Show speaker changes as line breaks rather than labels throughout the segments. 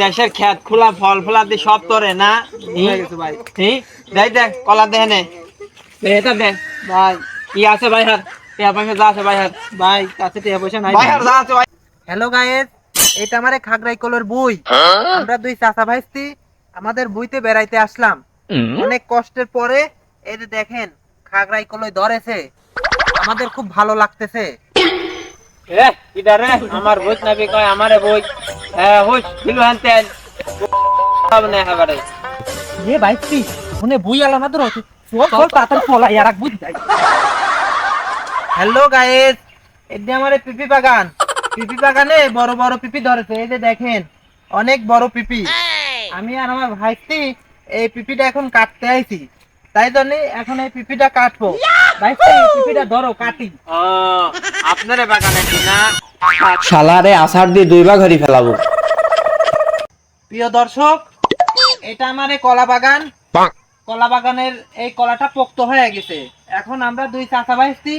দেশের খেত খোলা ফল ফলাতে সব তোরে না?
ভাই।
দেখ দেখ কলা দেখ নে এটা দেখ
ভাই।
কি আছে ভাই হার টিয়া পয়সা যা আছে ভাই হার
ভাই কাছে টাকা পয়সা নাই।
ভাই হার যা আছে ভাই।
হ্যালো গায়েস এটা আমারে খাগড়াই কলের বই। আমরা দুই চাচা ভাইস্তি আমাদের বইতে বেড়াইতে আসলাম। অনেক কষ্টের পরে এই যে দেখেন খাগড়াই কলই ধরেছে। আমাদের খুব ভালো লাগতেছে।
রে আমার বই নাবি কয় আমারে বই হ্যাঁ হুস দিলু হানতেন। সব নে হাবারে
এ ভাইস্তি মনে বই আলা না ধরো চল চল তাড়াতাড়ি পলাই আর এক বুঝ যাই। হ্যালো গায়েস এটা আমার পিপি বাগান। পিপি বাগানে বড় বড় পিপি ধরেছে এই যে দেখেন অনেক বড় পিপি। আমি আর আমার ভাইস্তি এই পিপিটা এখন কাটতে আইছি। তাই জন্য এখন এই পিপিটা কাটবো। এই পিপিটা ধরো কাটি।
আপনারে বাগানে কি না।
শালারে আষাঢ় দিয়ে দুই ভাগ হরি ফেলাবো।
প্রিয় দর্শক এটা আমার এই কলা বাগান। কলা বাগানের এই কলাটা পোক্ত হয়ে গেছে। এখন আমরা দুই চাচা ভাইস্তি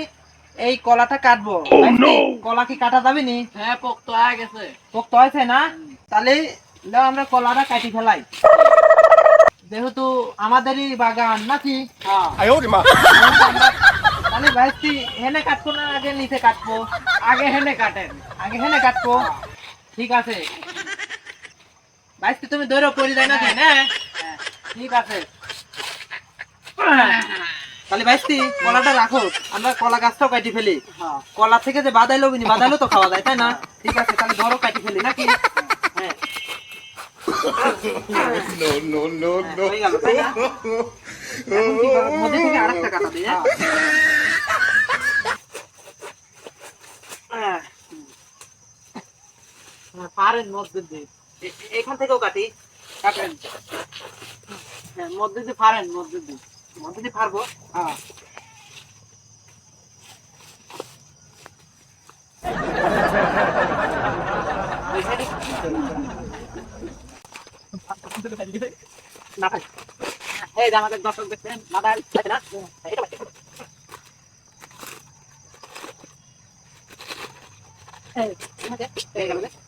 এই কলাটা কাটবো। কলা কি কাটা যাবে নি?
হ্যাঁ পোক্ত হয়ে গেছে।
পোক্ত হয়েছে না? তাহলে আমরা কলাটা কাটি ফেলাই। যেহেতু আমাদেরই বাগান নাকি?
হ্যাঁ।
ভাইস্তি হেনে কাটবো না আগে নিচে কাটবো।
আগে হেনে কাটেন
আগে হেনে কাটবো। ঠিক আছে। ভাইস্তি তুমি দৌড়ো পড়ে যায় নাকি না? ঠিক আছে। তাহলে ভাইস্তি কলাটা রাখো। আমরা কলা গাছটাও কাটি ফেলি। কলা থেকে যে বাদাইলো বিনি বাদাইলো তো খাওয়া যায় তাই না? ঠিক আছে তাহলে ধরো কাটি ফেলি নাকি হ্যাঁ করব? মধ্যে থেকে আরেকটা কাটা দিই, হ্যাঁ? হ্যাঁ,
পারেন মধ্যে দিয়ে।
এখান থেকেও কাটি,
কাটেন। হ্যাঁ মধ্যে দিয়ে পারেন, মধ্যে দিয়ে।
মধ্যে দিয়ে পারব
হ্যাঁ। আমাদের দর্শক দেখছেন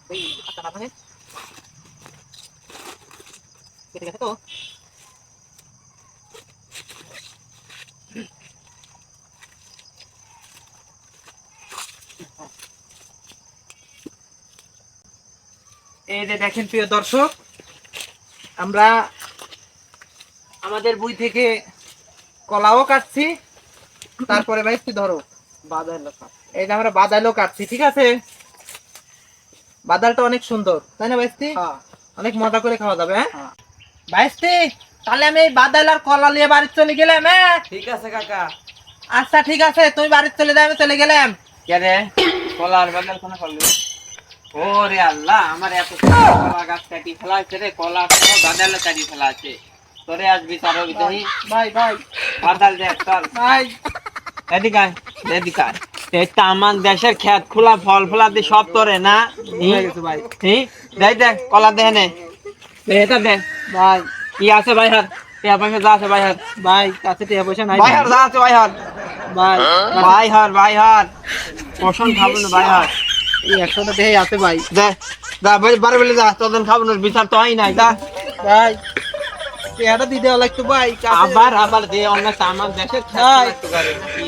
এই কেটে গেছে তো
যে দেখেন প্রিয় দর্শক আমরা আমাদের বই থেকে কলাও কাটছি তারপরে ভাই ধরো।
লোক
এই যে আমরা বাদালও কাটছি ঠিক আছে? বাদালটা অনেক সুন্দর তাই না ভাইস্তি
হ্যাঁ।
অনেক মজা করে খাওয়া যাবে হ্যাঁ?
হ্যাঁ।
ভাইস্তি তাহলে আমি এই বাদাল আর কলা নিয়ে বাড়ি চলে গেলাম হ্যাঁ?
ঠিক আছে কাকা।
আচ্ছা ঠিক আছে তুমি বাড়ি চলে যাবে আমি চলে গেলাম।
কে রে? কলার বাজার কোনে করলি? ওরে আল্লাহ আমার এত কলা গাছ কাটি ফেলা আছে রে কলা বাদাল কাটি ফেলা আছে। তোরে আজ বিচার হবে
ভাই ভাই
বাদাল দেখ চল।
ভাই।
এদিকে এদিকে আমার দেশের খেত খোলা ফল ফলাতে সব তোরে না?
হয়ে ভাই।
দেখ দেখ কলা দেখ নে দে, এটা দেখ
ভাই
কি আছে ভাই হার টিয়া পয়সা যা আছে ভাই হার
ভাই কাছে টাকা পয়সা নাই।
ভাই হার যা আছে ভাই হার
ভাই
ভাই হার ভাই হার পছন্দ খাব না ভাই হার
এই একশো টাকা আছে ভাই।
দে যা বাড়ি বাড়ি বলে যা তোদের খাব না বিচার তো হয় নাই যা।
ভাই এটা দিতে লাগতো ভাই
আবার আবার দে অন্য আমার দেশের খেত
ভাই।
করে নাকি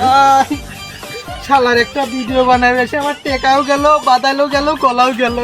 ভাই, শালার একটা ভিডিও বানাবে সে আমার টেকাও গেল বাদালও গেল কলাও গেল।